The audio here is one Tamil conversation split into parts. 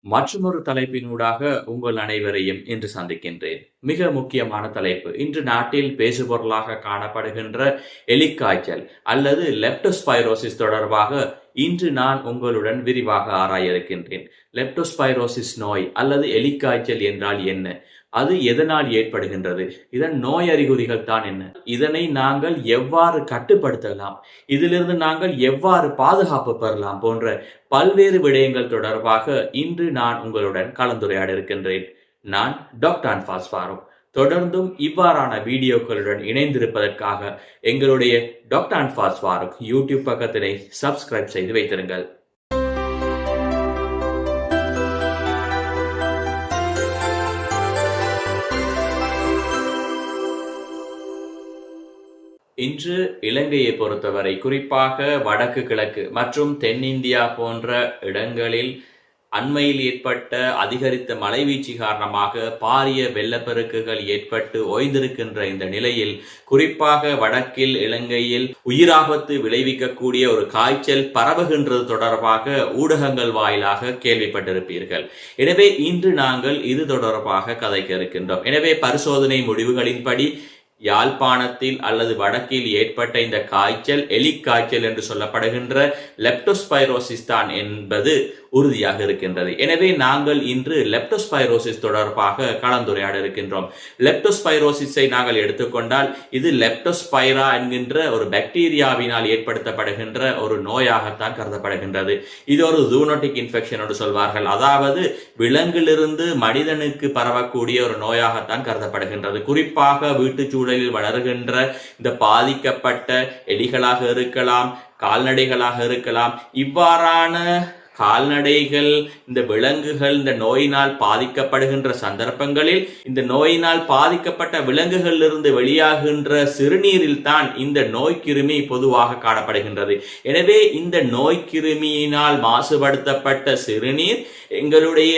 மற்றுமொரு தலைப்பினூடாக உங்கள் அனைவரையும் இன்று சந்திக்கின்றேன். மிக முக்கியமான தலைப்பு. இன்று நாட்டில் பேசுபொருளாக காணப்படுகின்ற எலிக்காய்ச்சல் அல்லது லெப்டோஸ்பைரோசிஸ் தொடர்பாக இன்று நான் உங்களுடன் விரிவாக ஆராய இருக்கின்றேன். லெப்டோஸ்பைரோசிஸ் நோய் அல்லது எலிக்காய்ச்சல் என்றால் என்ன? அது எதனால் ஏற்படுகின்றது? இதன் நோய் அறிகுறிகள் தான் என்ன? இதனை நாங்கள் எவ்வாறு கட்டுப்படுத்தலாம்? இதிலிருந்து நாங்கள் எவ்வாறு பாதுகாப்பு பெறலாம்? போன்ற பல்வேறு விடயங்கள் தொடர்பாக இன்று நான் உங்களுடன் கலந்துரையாட இருக்கின்றேன். நான் டாக்டர் அன்பாஸ் ஃபாரூக். தொடர்ந்தும் இவ்வாறான வீடியோக்களுடன் இணைந்திருப்பதற்காக எங்களுடைய டாக்டர் அன்பாஸ் ஃபாரூக் யூடியூப் பக்கத்தினை சப்ஸ்கிரைப் செய்து வைத்திருங்கள். இன்று இலங்கையை பொறுத்தவரை குறிப்பாக வடக்கு கிழக்கு மற்றும் தென்னிந்தியா போன்ற இடங்களில் அண்மையில் ஏற்பட்ட அதிகரித்த மழைவீழ்ச்சி காரணமாக பாரிய வெள்ளப்பெருக்குகள் ஏற்பட்டு ஓய்ந்திருக்கின்ற இந்த நிலையில் குறிப்பாக வடக்கில் இலங்கையில் உயிராபத்து விளைவிக்கக்கூடிய ஒரு காய்ச்சல் பரவுகின்றது தொடர்பாக ஊடகங்கள் வாயிலாக கேள்விப்பட்டிருப்பீர்கள். எனவே இன்று நாங்கள் இது தொடர்பாக கதைக்க இருக்கின்றோம். எனவே பரிசோதனை முடிவுகளின்படி யாழ்ப்பாணத்தில் அல்லது வடக்கில் ஏற்பட்ட இந்த காய்ச்சல் எலிக்காய்ச்சல் என்று சொல்லப்படுகின்ற லெப்டோஸ்பைரோசிஸ் தான் என்பது உறுதியாக இருக்கின்றது. எனவே நாங்கள் இன்று லெப்டோஸ்பைரோசிஸ் தொடர்பாக கலந்துரையாட இருக்கின்றோம். லெப்டோஸ்பைரோசிஸை நாங்கள் எடுத்துக்கொண்டால் இது லெப்டோஸ்பைரா என்கின்ற ஒரு பாக்டீரியாவினால் ஏற்படுத்தப்படுகின்ற ஒரு நோயாகத்தான் கருதப்படுகின்றது. இது ஒரு ஜூனோட்டிக் இன்ஃபெக்ஷன் என்று சொல்வார்கள். அதாவது விலங்கிலிருந்து மனிதனுக்கு பரவக்கூடிய ஒரு நோயாகத்தான் கருதப்படுகின்றது. குறிப்பாக வீட்டுச் சூழலில் வளர்கின்ற இந்த பாதிக்கப்பட்ட எலிகளாக இருக்கலாம் கால்நடைகளாக இருக்கலாம் இவ்வாறான கால்நடைகள் இந்த விலங்குகள் இந்த நோயினால் பாதிக்கப்படுகின்ற சந்தர்ப்பங்களில் இந்த நோயினால் பாதிக்கப்பட்ட விலங்குகளிலிருந்து வெளியாகின்ற சிறுநீரில் தான் இந்த நோய் கிருமி பொதுவாக காணப்படுகின்றது. எனவே இந்த நோய் கிருமியினால் மாசுபடுத்தப்பட்ட சிறுநீர் எங்களுடைய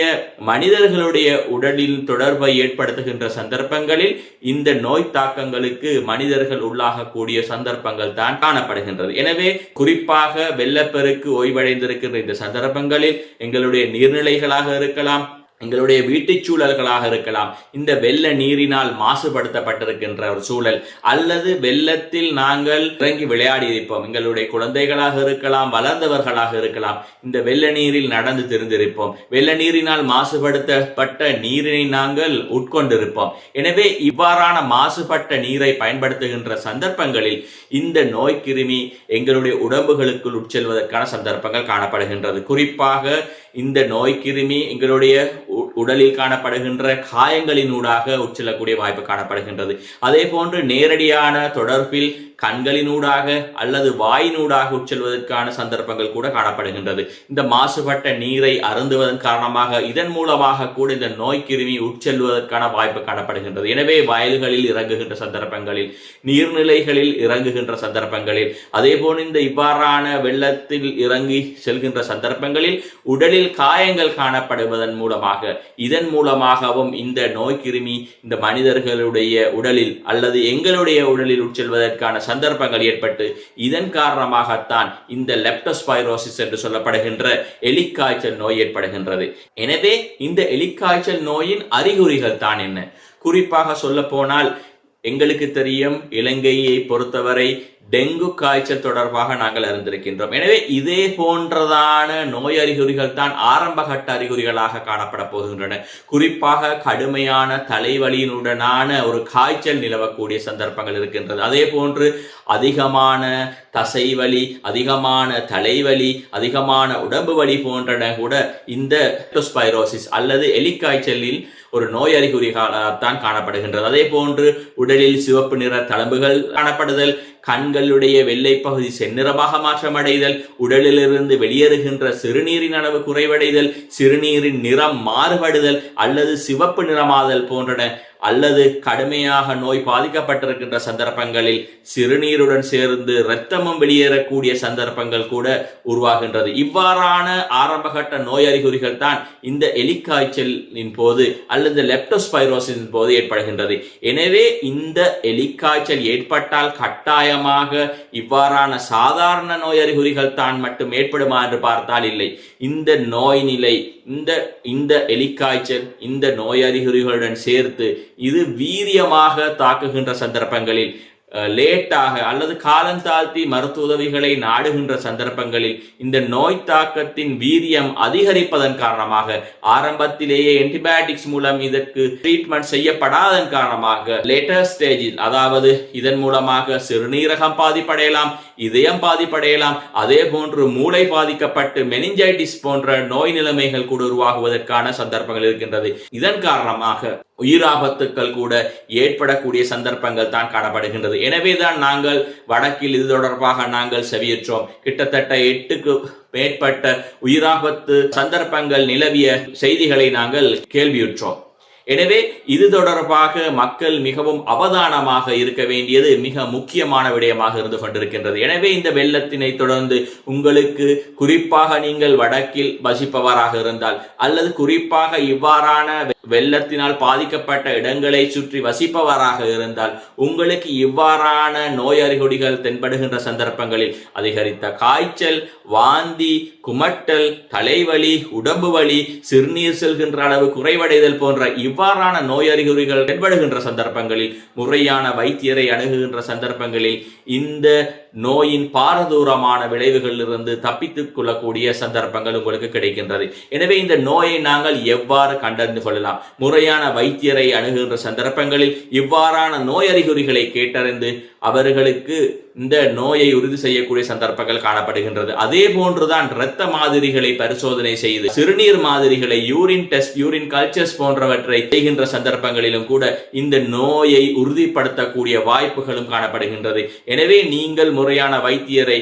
மனிதர்களுடைய உடலில் தொடர்பை ஏற்படுத்துகின்ற சந்தர்ப்பங்களில் இந்த நோய் தாக்கங்களுக்கு மனிதர்கள் உள்ளாகக்கூடிய சந்தர்ப்பங்கள் தான் காணப்படுகின்றது. எனவே குறிப்பாக வெள்ளப்பெருக்கு ஓய்வடைந்திருக்கின்ற இந்த சந்தர்ப்பம் சந்தர்ப்பங்களில் எங்களுடைய நீர்நிலைகளாக இருக்கலாம். எங்களுடைய வீட்டுச் சூழல்களாக இருக்கலாம். இந்த வெள்ள நீரினால் மாசுபடுத்தப்பட்டிருக்கின்ற ஒரு சூழல். அல்லது வெள்ளத்தில் நாங்கள் இறங்கி விளையாடி இருப்போம் எங்களுடைய குழந்தைகளாக இருக்கலாம் வளர்ந்தவர்களாக இருக்கலாம். இந்த வெள்ள நீரில் நடந்து தெரிந்திருப்போம். வெள்ள நீரினால் மாசுபடுத்தப்பட்ட நீரினை நாங்கள் உட்கொண்டிருப்போம். எனவே இவ்வாறான மாசுபட்ட நீரை பயன்படுத்துகின்ற சந்தர்ப்பங்களில் இந்த நோய் கிருமி எங்களுடைய உடம்புகளுக்குள் உட்செல்வதற்கான சந்தர்ப்பங்கள் காணப்படுகின்றது. குறிப்பாக இந்த நோய் கிருமி எங்களுடைய உடலில் காணப்படுகின்ற காயங்களினூடாக உட்செல்லக்கூடிய வாய்ப்பு காணப்படுகின்றது. அதே போன்று நேரடியான தொடர்பில் கண்களினூடாக அல்லது வாயினூடாக உட்செல்வதற்கான சந்தர்ப்பங்கள் கூட காணப்படுகின்றது. இந்த மாசுபட்ட நீரை அருந்துவதன் காரணமாக இதன் மூலமாக கூட இந்த நோய் கிருமி உட்செல்வதற்கான வாய்ப்பு காணப்படுகின்றது. எனவே வயல்களில் இறங்குகின்ற சந்தர்ப்பங்களில் நீர்நிலைகளில் இறங்குகின்ற சந்தர்ப்பங்களில் அதே போல் இந்த இவ்வாறான வெள்ளத்தில் இறங்கி செல்கின்ற சந்தர்ப்பங்களில் உடலில் காயங்கள் காணப்படுவதன் மூலமாக இதன் மூலமாகவும் இந்த நோய் கிருமி இந்த மனிதர்களுடைய உடலில் அல்லது எங்களுடைய உடலில் உட்செல்வதற்கான சந்தர்ப்பங்கள் ஏற்பட்டு இதன் காரணமாகத்தான் இந்த லெப்டோஸ்பைரோசிஸ் என்று சொல்லப்படுகின்ற எலிக்காய்ச்சல் நோய் ஏற்படுகின்றது. எனவே இந்த எலிக்காய்ச்சல் நோயின் அறிகுறிகள் தான் என்ன? குறிப்பாக சொல்ல போனால் எங்களுக்கு தெரியும் இலங்கையை பொறுத்தவரை டெங்கு காய்ச்சல் தொடர்பாக நாங்கள் அறிந்திருக்கின்றோம். எனவே இதே போன்றதான நோய் அறிகுறிகள் தான் ஆரம்ப கட்ட அறிகுறிகளாக காணப்பட போகின்றன. குறிப்பாக கடுமையான தலைவலியினுடனான ஒரு காய்ச்சல் நிலவக்கூடிய சந்தர்ப்பங்கள் இருக்கின்றது. அதே போன்று அதிகமான தசைவலி அதிகமான தலைவலி அதிகமான உடம்பு வலி போன்றன கூட இந்த ஸ்பைரோசிஸ் அல்லது எலிக்காய்ச்சலில் ஒரு நோய் அறிகுறிகளாகத்தான் காணப்படுகின்றது. அதே போன்று உடலில் சிவப்பு நிற தளம்புகள் காணப்படுதல் கண்களுடைய வெள்ளை பகுதி செந்நிறமாக மாற்றமடைதல் உடலிலிருந்து வெளியேறுகின்ற சிறுநீரின் அளவு குறைவடைதல் சிறுநீரின் நிறம் மாறுபடுதல் அல்லது சிவப்பு நிறமாதல் போன்றன அல்லது கடுமையாக நோய் பாதிக்கப்பட்டிருக்கின்ற சந்தர்ப்பங்களில் சிறுநீருடன் சேர்ந்து இரத்தமும் வெளியேறக்கூடிய சந்தர்ப்பங்கள் கூட உருவாகின்றது. இவ்வாறான ஆரம்பகட்ட நோய் அறிகுறிகள் தான் இந்த எலிக்காய்ச்சலின் போது அல்லது லெப்டோஸ்பைரோசின் போது ஏற்படுகின்றது. எனவே இந்த எலிக்காய்ச்சல் ஏற்பட்டால் கட்டாயமாக இவ்வாறான சாதாரண நோய் அறிகுறிகள் தான் மட்டும் ஏற்படுமா என்று பார்த்தால் இல்லை. இந்த நோய் நிலை இந்த இந்த எலிக்காய்ச்சல் இந்த நோய் அறிகுறிகளுடன் சேர்த்து இது வீரியமாக தாக்குகின்ற சந்தர்ப்பங்களில் லேட்டாக அல்லது காலந்தாழ்த்தி மருத்துவ உதவிகளை நாடுகின்ற சந்தர்ப்பங்களில் இந்த நோய் தாக்கத்தின் வீரியம் அதிகரிப்பதன் காரணமாக ஆரம்பத்திலேயே ஆன்டிபயோட்டிக்ஸ் மூலம் இதற்கு ட்ரீட்மெண்ட் செய்யப்படாதன் காரணமாக லேட்டர் ஸ்டேஜில் அதாவது இதன் மூலமாக சிறுநீரகம் பாதிப்படையலாம் இதயம் பாதிப்படையலாம் அதே போன்று மூளை பாதிக்கப்பட்டு மெனிஞ்சைட்டிஸ் போன்ற நோய் நிலைமைகள் கூட உருவாகுவதற்கான சந்தர்ப்பங்கள் இருக்கின்றது. இதன் காரணமாக உயிராபத்துக்கள் கூட ஏற்படக்கூடிய சந்தர்ப்பங்கள் தான் காணப்படுகின்றது. எனவேதான் நாங்கள் வடக்கில் இது தொடர்பாக நாங்கள் செவியுற்றோம். கிட்டத்தட்ட எட்டுக்கு மேற்பட்ட உயிராபத்து சந்தர்ப்பங்கள் நிலவிய செய்திகளை நாங்கள் கேள்வியுற்றோம். எனவே இது தொடர்பாக மக்கள் மிகவும் அவதானமாக இருக்க வேண்டியது மிக முக்கியமான விடயமாக இருந்து கொண்டிருக்கின்றது. எனவே இந்த வெள்ளத்தினை தொடர்ந்து உங்களுக்கு குறிப்பாக நீங்கள் வடக்கில் வசிப்பவராக இருந்தால் அல்லது குறிப்பாக இவ்வாறான வெள்ளத்தினால் பாதிக்கப்பட்ட இடங்களை சுற்றி வசிப்பவராக இருந்தால் உங்களுக்கு இவ்வாறான நோய் அறிகுறிகள் தென்படுகின்ற சந்தர்ப்பங்களில் அதிகரித்த காய்ச்சல் வாந்தி குமட்டல் தலைவலி உடம்பு வலி சிறுநீர் செல்கின்ற அளவு குறைவடைதல் போன்ற இவ்வாறான நோய் அறிகுறிகள் தென்படுகின்ற சந்தர்ப்பங்களில் முறையான வைத்தியரை அணுகுகின்ற சந்தர்ப்பங்களில் இந்த நோயின் பாரதூரமான விளைவுகளிலிருந்து தப்பித்துக் கொள்ளக்கூடிய சந்தர்ப்பங்கள் உங்களுக்கு கிடைக்கின்றது. எனவே இந்த நோயை நாங்கள் எவ்வாறு கண்டறிந்து கொள்ளலாம்? முறையான வைத்தியரை அணுகுகின்ற சந்தர்ப்பங்களில் இவ்வாறான நோய் அறிகுறிகளை கேட்டறிந்து அவர்களுக்கு இந்த நோயை உறுதி செய்யக்கூடிய சந்தர்ப்பங்கள் காணப்படுகின்றது. அதே போன்றுதான் இரத்த மாதிரிகளை பரிசோதனை செய்து சிறுநீர் மாதிரிகளை யூரின் டெஸ்ட் யூரின் கல்ச்சர்ஸ் போன்றவற்றை செய்கின்ற சந்தர்ப்பங்களிலும் கூட இந்த நோயை உறுதிப்படுத்தக்கூடிய வாய்ப்புகளும் காணப்படுகின்றது. எனவே நீங்கள் முறையான வைத்தியரை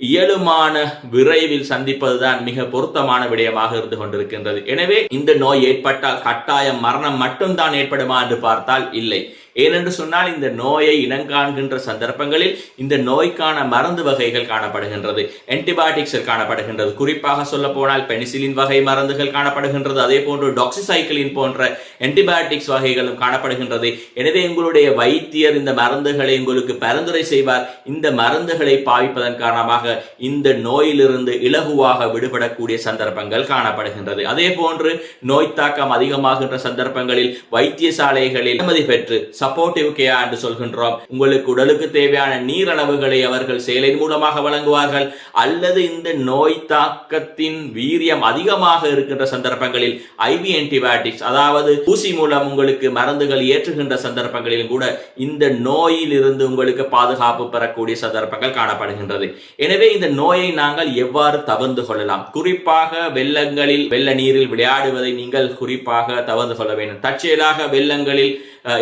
இயலுமான விரைவில் சந்திப்பதுதான் மிக பொருத்தமான விடயமாக இருந்து கொண்டிருக்கின்றது. எனவே இந்த நோய் ஏற்பட்டால் கட்டாயம் மரணம் மட்டும்தான் ஏற்படுமா என்று பார்த்தால் இல்லை. ஏனென்று சொன்னால் இந்த நோயை இனங்காண்கின்ற சந்தர்ப்பங்களில் இந்த நோய்க்கான மருந்து வகைகள் காணப்படுகின்றது. ஆன்டிபயோட்டிக்ஸ் காணப்படுகின்றது. குறிப்பாக சொல்ல போனால் பெனிசிலின் வகை மருந்துகள் காணப்படுகின்றது. அதே போன்று டாக்ஸிசைக்கிளின் போன்ற ஆன்டிபயோட்டிக்ஸ் வகைகளும் காணப்படுகின்றது. எனவே உங்களுடைய வைத்தியர் இந்த மருந்துகளை உங்களுக்கு பரிந்துரை செய்வார். இந்த மருந்துகளை பாவிப்பதன் காரணமாக இந்த நோயிலிருந்து இலகுவாக விடுபடக்கூடிய சந்தர்ப்பங்கள் காணப்படுகின்றது. அதே போன்று நோய் தாக்கம் அதிகமாகின்ற சந்தர்ப்பங்களில் வைத்தியசாலைகளில் அனுமதி பெற்று சப்போர்ட்டிவ் கேர் என்று சொல்கின்றோம். உங்களுக்கு உடலுக்கு தேவையான நீர் அளவுகளை அவர்கள் செயலின் மூலமாக வழங்குவார்கள். அல்லது இந்த நோய் தாக்கத்தின் வீரியம் அதிகமாக இருக்கின்ற சந்தர்ப்பங்களில் ஐவி ஆன்டிபயோட்டிக்ஸ் அதாவது ஊசி மூலம் உங்களுக்கு மருந்துகள் ஏற்றுகின்ற சந்தர்ப்பங்களில் கூட இந்த நோயில் இருந்து உங்களுக்கு பாதுகாப்பு பெறக்கூடிய சந்தர்ப்பங்கள் காணப்படுகின்றது. எனவே இந்த நோயை நாங்கள் எவ்வாறு தவிர்த்து கொள்ளலாம்? குறிப்பாக வெள்ளங்களில் வெள்ள நீரில் விளையாடுவதை நீங்கள் குறிப்பாக தவிர்த்து கொள்ள வேண்டும். தற்செயலாக வெள்ளங்களில்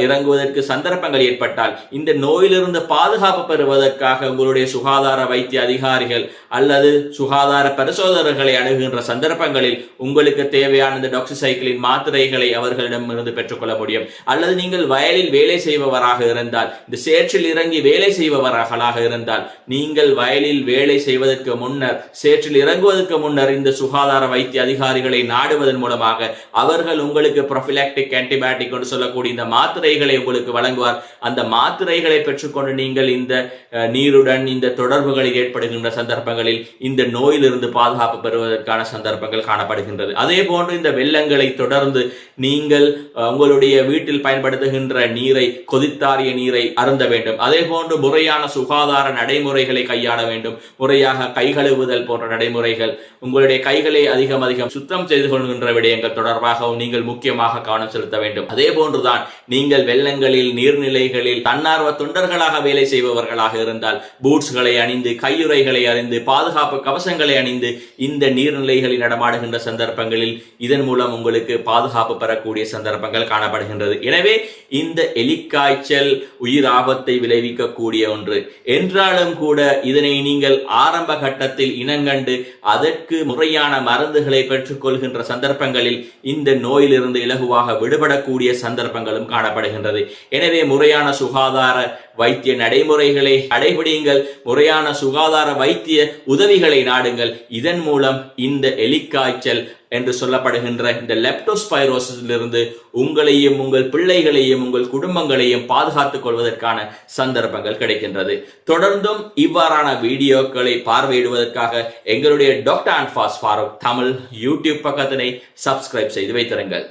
இறங்குவதற்கு உங்களுக்கு சந்தர்ப்பங்கள் ஏற்பட்டால் இந்த நோயிலிருந்து பாதுகாப்பு பெறுவதற்காக உங்களுடைய சுகாதார வைத்திய அதிகாரிகள் அல்லது சுகாதார பரிசோதகர்களை அணுகுகின்ற சந்தர்ப்பங்களில் உங்களுக்கு தேவையான இந்த டாக்ஸிசைக்கிளின் மாத்திரைகளை அவர்களிடமிருந்து பெற்றுக்கொள்ள முடியும். அல்லது நீங்கள் வயலில் வேலை செய்பவராக இருந்தால் இந்த சேற்றில் இறங்கி வேலை செய்பவர்களாக இருந்தால் நீங்கள் வயலில் வேலை செய்வதற்கு முன்னர் சேற்றில் இறங்குவதற்கு முன்னர் இந்த சுகாதார வைத்திய அதிகாரிகளை நாடுவதன் மூலமாக அவர்கள் உங்களுக்கு ப்ரொஃபிலாக்டிக் ஆன்டிபயாட்டிக் என்று சொல்லக்கூடிய இந்த மாத்திரைகளை உங்களுக்கு உங்களுக்கு வழங்குவார். அந்த மாத்திரைகளை பெற்றுக்கொண்டு நீங்கள் இந்த நீருடன் இந்த தொடர்புகளில் ஏற்படுகின்ற சந்தர்ப்பங்களில் இந்த நோயிலிருந்து பாதுகாப்பு பெறுவதற்கான சந்தர்ப்பங்கள் காணப்படுகின்றது. அதே போன்று இந்த வெள்ளங்களை தொடர்ந்து நீங்கள் உங்களுடைய வீட்டில் பயன்படுத்துகின்ற நீரை கொதித்தாரிய நீரை அருந்த வேண்டும். அதே போன்று முறையான சுகாதார நடைமுறைகளை கையாள வேண்டும். முறையாக கை கழுவுதல் போன்ற நடைமுறைகள் உங்களுடைய கைகளை அதிகம் அதிகம் சுத்தம் செய்து கொள்கின்ற விடயங்கள் தொடர்பாகவும் நீங்கள் முக்கியமாக கவனம் செலுத்த வேண்டும். அதே போன்றுதான் நீங்கள் வெள்ளங்கள் குளங்களில் நீர்நிலைகளில் தன்னார்வ தொண்டர்களாக வேலை செய்பவர்களாக இருந்தால் பூட்ஸ்களை அணிந்து கையுறைகளை அணிந்து பாதுகாப்பு கவசங்களை அணிந்து இந்த நீர்நிலைகளில் நடமாடுகின்ற சந்தர்ப்பங்களில் இதன் மூலம் உங்களுக்கு பாதுகாப்பு பெறக்கூடிய சந்தர்ப்பங்கள் காணப்படுகின்றது. எனவே இந்த எலிக்காய்ச்சல் உயிர் ஆபத்தை விளைவிக்கக்கூடிய ஒன்று. என்றாலும் கூட இதனை நீங்கள் ஆரம்ப கட்டத்தில் இனங்கண்டு அதற்கு முறையான மருந்துகளை பெற்றுக்கொள்கின்ற சந்தர்ப்பங்களில் இந்த நோயிலிருந்து இலகுவாக விடுபடக்கூடிய சந்தர்ப்பங்களும் காணப்படுகின்றது. எனவே முறையான சுகாதார வைத்திய நடைமுறைகளை கடைபிடியுங்கள். முறையான சுகாதார வைத்திய உதவிகளை நாடுங்கள். இதன் மூலம் இந்த எலிக்காய்ச்சல் என்று சொல்லப்படுகின்ற இந்த லெப்டோஸ்பைரோசிலிருந்து உங்களையும் உங்கள் பிள்ளைகளையும் உங்கள் குடும்பங்களையும் பாதுகாத்துக் கொள்வதற்கான சந்தர்ப்பங்கள் கிடைக்கின்றது. தொடர்ந்தும் இவ்வாறான வீடியோக்களை பார்வையிடுவதற்காக எங்களுடைய டாக்டர் அன்பாஸ் ஃபாரூக் தமிழ் யூடியூப் பக்கத்தினை சப்ஸ்கிரைப் செய்து வைத்திருங்கள்.